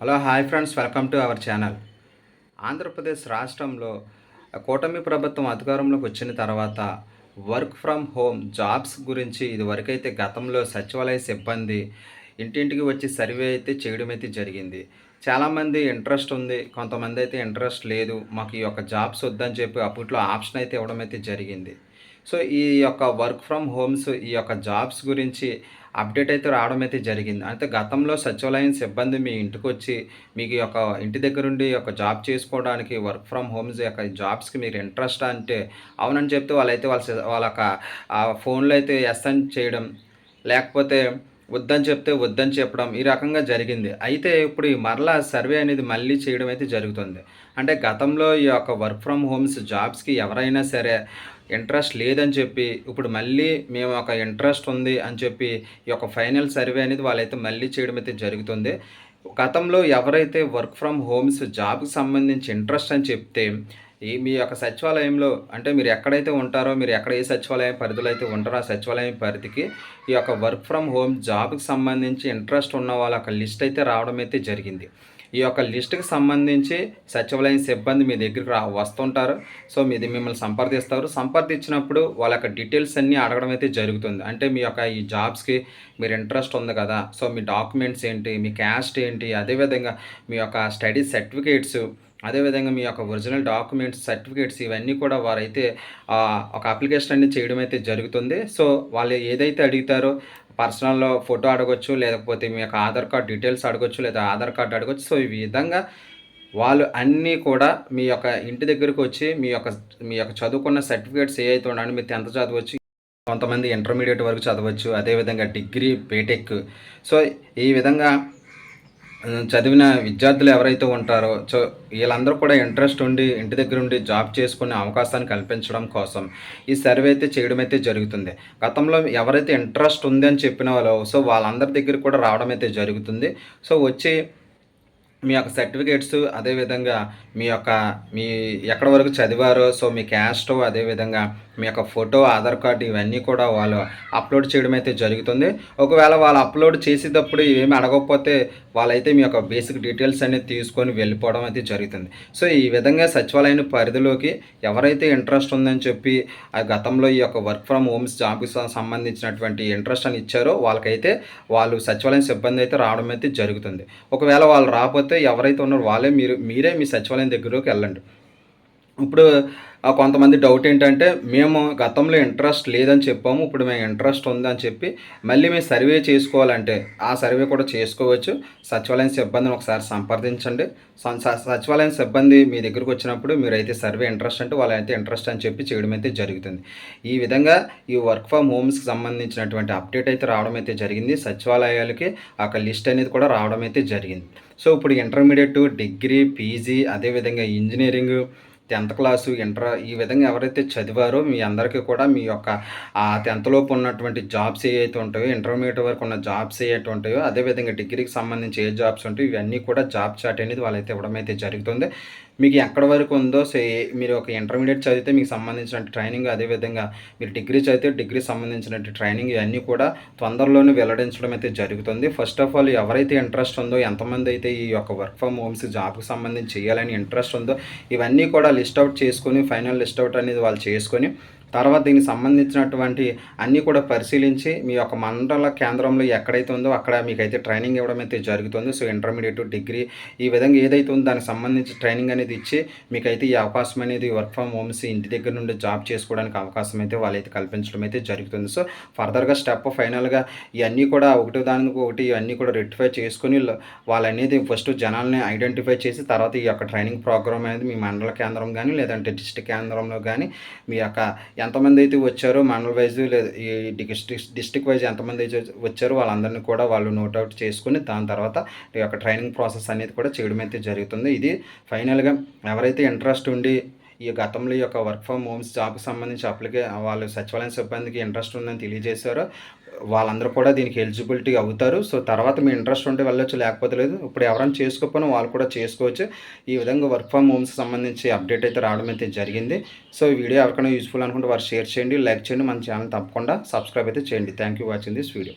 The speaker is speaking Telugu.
Hello hi friends welcome to our channel. Andhra Pradesh రాష్ట్రంలో కూటమి ప్రభుత్వం అధికారంలోకి వచ్చిన తర్వాత వర్క్ ఫ్రమ్ హోమ్ జాబ్స్ గురించి ఇదివరకైతే గతంలో సచివాలయ సిబ్బంది ఇంటింటికి వచ్చి సర్వే అయితే చేయడం అయితే జరిగింది. చాలామంది ఇంట్రెస్ట్ ఉంది కొంతమంది అయితే ఇంట్రెస్ట్ లేదు మాకు ఈ యొక్క జాబ్స్ వద్దని చెప్పి అప్పట్లో ఆప్షన్ అయితే ఇవ్వడం అయితే జరిగింది. సో ఈ యొక్క వర్క్ ఫ్రమ్ హోమ్స్ ఈ యొక్క జాబ్స్ గురించి అప్డేట్ అయితే రావడం అయితే జరిగింది. అయితే గతంలో సచివాలయం సిబ్బంది మీ ఇంటికి వచ్చి మీకు యొక్క ఇంటి దగ్గరుండి యొక్క ఒక జాబ్ చేసుకోవడానికి వర్క్ ఫ్రమ్ హోమ్స్ యొక్క జాబ్స్కి మీరు ఇంట్రెస్ట్ అంటే అవునని చెప్తే వాళ్ళైతే వాళ్ళ వాళ్ళ యొక్క ఫోన్లో అయితే ఎస్ అని చేయడం లేకపోతే వద్దని చెప్తే వద్దని చెప్పడం ఈ రకంగా జరిగింది. అయితే ఇప్పుడు ఈ మరలా సర్వే అనేది మళ్ళీ చేయడం అయితే జరుగుతుంది. అంటే గతంలో ఈ యొక్క వర్క్ ఫ్రమ్ హోమ్స్ జాబ్స్కి ఎవరైనా సరే ఇంట్రెస్ట్ లేదని చెప్పి ఇప్పుడు మళ్ళీ మేము ఒక ఇంట్రెస్ట్ ఉంది అని చెప్పి ఈ యొక్క ఫైనల్ సర్వే అనేది వాళ్ళైతే మళ్ళీ చేయడం అయితే జరుగుతుంది. గతంలో ఎవరైతే వర్క్ ఫ్రమ్ హోమ్స్ జాబ్కి సంబంధించి ఇంట్రెస్ట్ అని చెప్తే ఈ మీ యొక్క సచివాలయంలో అంటే మీరు ఎక్కడైతే ఉంటారో మీరు ఎక్కడ ఏ సచివాలయం పరిధిలో అయితే ఉంటారో ఆ సచివాలయం పరిధికి ఈ యొక్క వర్క్ ఫ్రమ్ హోమ్ జాబ్కి సంబంధించి ఇంట్రెస్ట్ ఉన్న వాళ్ళ యొక్క లిస్ట్ అయితే రావడం అయితే జరిగింది. ఈ యొక్క లిస్ట్కి సంబంధించి సచివాలయం సిబ్బంది మీ దగ్గరికి రా వస్తుంటారు. సో మీది మిమ్మల్ని సంప్రదిస్తారు. సంప్రదించినప్పుడు వాళ్ళ యొక్క డీటెయిల్స్ అన్నీ అడగడం అయితే జరుగుతుంది. అంటే మీ యొక్క ఈ జాబ్స్కి మీరు ఇంట్రెస్ట్ ఉంది కదా సో మీ డాక్యుమెంట్స్ ఏంటి మీ క్యాస్ట్ ఏంటి అదేవిధంగా మీ యొక్క స్టడీ సర్టిఫికేట్స్ అదేవిధంగా మీ యొక్క ఒరిజినల్ డాక్యుమెంట్స్ సర్టిఫికేట్స్ ఇవన్నీ కూడా వారైతే ఒక అప్లికేషన్ అనేది చేయడం అయితే జరుగుతుంది. సో వాళ్ళు ఏదైతే అడుగుతారో పర్సనల్లో ఫోటో అడగొచ్చు లేకపోతే మీ యొక్క ఆధార్ కార్డ్ డీటెయిల్స్ అడగొచ్చు లేదా ఆధార్ కార్డ్ అడగొచ్చు. సో ఈ విధంగా వాళ్ళు అన్నీ కూడా మీ యొక్క ఇంటి దగ్గరకు వచ్చి మీ యొక్క మీ యొక్క చదువుకున్న సర్టిఫికేట్స్ ఏ అయితే ఉన్నాయో మీరు టెన్త్ చదవచ్చు కొంతమంది ఇంటర్మీడియట్ వరకు చదవచ్చు అదేవిధంగా డిగ్రీ బీటెక్. సో ఈ విధంగా చదివిన విద్యార్థులు ఎవరైతే ఉంటారో సో వీళ్ళందరూ కూడా ఇంట్రెస్ట్ ఉండి ఇంటి దగ్గర ఉండి జాబ్ చేసుకునే అవకాశాన్ని కల్పించడం కోసం ఈ సర్వే అయితే చేయడం అయితే జరుగుతుంది. గతంలో ఎవరైతే ఇంట్రెస్ట్ ఉంది అని చెప్పిన వాళ్ళు సో వాళ్ళందరి దగ్గర కూడా రావడం అయితే జరుగుతుంది. సో వచ్చి మీ యొక్క సర్టిఫికేట్స్ అదేవిధంగా మీ యొక్క మీ ఎక్కడ వరకు చదివారో సో మీ క్యాస్ట్ అదేవిధంగా మీ యొక్క ఫోటో ఆధార్ కార్డు ఇవన్నీ కూడా వాళ్ళు అప్లోడ్ చేయడం అయితే జరుగుతుంది. ఒకవేళ వాళ్ళు అప్లోడ్ చేసేటప్పుడు ఏమి అడగకపోతే వాళ్ళైతే మీ యొక్క బేసిక్ డీటెయిల్స్ అనేది తీసుకొని వెళ్ళిపోవడం అయితే జరుగుతుంది. సో ఈ విధంగా సచివాలయం పరిధిలోకి ఎవరైతే ఇంట్రెస్ట్ ఉందని చెప్పి ఆ గతంలో ఈ యొక్క వర్క్ ఫ్రమ్ హోమ్స్ జాబ్కి సంబంధించినటువంటి ఇంట్రెస్ట్ అని ఇచ్చారో వాళ్ళకైతే వాళ్ళు సచివాలయం సిబ్బంది అయితే రావడం అయితే జరుగుతుంది. ఒకవేళ వాళ్ళు రాకపోతే ఎవరైతే ఉన్నారో వాళ్ళే మీరు మీరే మీ సచివాలయం దగ్గరకు వెళ్ళండి. ఇప్పుడు ఆ, కొంతమంది డౌట్ ఏంటంటే మేము గతంలో ఇంట్రెస్ట్ లేదని చెప్పాము ఇప్పుడు మేము ఇంట్రెస్ట్ ఉందని చెప్పి మళ్ళీ మేము సర్వే చేసుకోవాలంటే ఆ సర్వే కూడా చేసుకోవచ్చు. సచివాలయం సిబ్బందిని ఒకసారి సంప్రదించండి. సచివాలయం సిబ్బంది మీ దగ్గరకు వచ్చినప్పుడు మీరైతే సర్వే ఇంట్రెస్ట్ అంటే వాళ్ళైతే ఇంట్రెస్ట్ అని చెప్పి చేయడం అయితే జరుగుతుంది. ఈ విధంగా ఈ వర్క్ ఫ్రమ్ హోమ్స్కి సంబంధించినటువంటి అప్డేట్ అయితే రావడం అయితే జరిగింది. సచివాలయాలకి ఆ లిస్ట్ అనేది కూడా రావడం అయితే జరిగింది. సో ఇప్పుడు ఇంటర్మీడియట్ డిగ్రీ పీజీ అదేవిధంగా ఇంజనీరింగ్ టెన్త్ క్లాసు ఇంటర్ ఈ విధంగా ఎవరైతే చదివారో మీ అందరికీ కూడా మీ యొక్క ఆ టెన్త్ లోపు ఉన్నటువంటి జాబ్స్ ఏవైతే ఉంటాయో ఇంటర్మీడియట్ వరకు ఉన్న జాబ్స్ ఏవైతే ఉంటాయో అదేవిధంగా డిగ్రీకి సంబంధించి ఏ జాబ్స్ ఉంటాయో ఇవన్నీ కూడా జాబ్ చాట్ అనేది వాళ్ళైతే ఇవ్వడం అయితే జరుగుతుంది. మీకు ఎక్కడ వరకు ఉందో సే మీరు ఒక ఇంటర్మీడియట్ చదివితే మీకు సంబంధించిన ట్రైనింగ్ అదేవిధంగా మీరు డిగ్రీ చదివితే డిగ్రీ సంబంధించిన ట్రైనింగ్ ఇవన్నీ కూడా తొందరలోనే వెల్లడించడం అయితే జరుగుతుంది. ఫస్ట్ ఆఫ్ ఆల్ ఎవరైతే ఇంట్రెస్ట్ ఉందో ఎంతమంది అయితే ఈ యొక్క వర్క్ ఫ్రమ్ హోమ్స్ జాబ్కి సంబంధించి చేయాలని ఇంట్రెస్ట్ ఉందో ఇవన్నీ కూడా లిస్ట్ అవుట్ చేసుకొని ఫైనల్ లిస్ట్ అవుట్ అనేది వాళ్ళు చేసుకొని తర్వాత దీనికి సంబంధించినటువంటి అన్నీ కూడా పరిశీలించి మీ యొక్క మండల కేంద్రంలో ఎక్కడైతే ఉందో అక్కడ మీకైతే ట్రైనింగ్ ఇవ్వడం అయితే జరుగుతుంది. సో ఇంటర్మీడియట్ డిగ్రీ ఈ విధంగా ఏదైతే ఉందో దానికి సంబంధించి ట్రైనింగ్ అనేది ఇచ్చి మీకైతే ఈ అవకాశం అనేది వర్క్ ఫ్రమ్ హోమ్స్ ఇంటి దగ్గర నుండి జాబ్ చేసుకోవడానికి అవకాశం అయితే వాళ్ళైతే కల్పించడం అయితే జరుగుతుంది. సో ఫర్దర్గా స్టెప్ ఫైనల్గా ఇవన్నీ కూడా ఒకటి దానికి ఒకటి ఇవన్నీ కూడా రెక్టిఫై చేసుకుని వాళ్ళనేది ఫస్ట్ జనాల్ని ఐడెంటిఫై చేసి తర్వాత ఈ యొక్క ట్రైనింగ్ ప్రోగ్రామ్ అనేది మీ మండల కేంద్రం కానీ లేదంటే డిస్ట్రిక్ట్ కేంద్రంలో కానీ మీ యొక్క ఎంతమంది అయితే వచ్చారో మండల వైజ్ లేదా ఈ డిస్ట్రిక్ట్ డిస్ట్రిక్ట్ వైజ్ ఎంతమంది అయితే వచ్చారో వాళ్ళందరినీ కూడా వాళ్ళు నోట్ అవుట్ చేసుకుని దాని తర్వాత ఈ యొక్క ట్రైనింగ్ ప్రాసెస్ అనేది కూడా చేయడం అయితే జరుగుతుంది. ఇది ఫైనల్గా ఎవరైతే ఇంట్రెస్ట్ ఉండి ఈ గతంలో ఈ యొక్క వర్క్ ఫ్రమ్ హోమ్స్ జాబ్కి సంబంధించి అప్లికే వాళ్ళు సచివాలయం సిబ్బందికి ఇంట్రెస్ట్ ఉందని తెలియజేశారు. వాళ్ళందరూ కూడా దీనికి ఎలిజిబిలిటీ అవుతారు. సో తర్వాత మీ ఇంట్రెస్ట్ ఉంటే వెళ్ళొచ్చు లేకపోతే లేదు. ఇప్పుడు ఎవరైనా చేసుకోకపోయినా వాళ్ళు కూడా చేసుకోవచ్చు. ఈ విధంగా వర్క్ ఫ్రమ్ హోమ్స్ సంబంధించి అప్డేట్ అయితే రావడం అయితే జరిగింది. సో ఈ వీడియో ఎవరికైనా యూస్ఫుల్ అనుకుంటే వారు షేర్ చేయండి లైక్ చేయండి. మన ఛానల్ తప్పకుండా సబ్స్క్రైబ్ అయితే చేయండి. Thank you watching this video.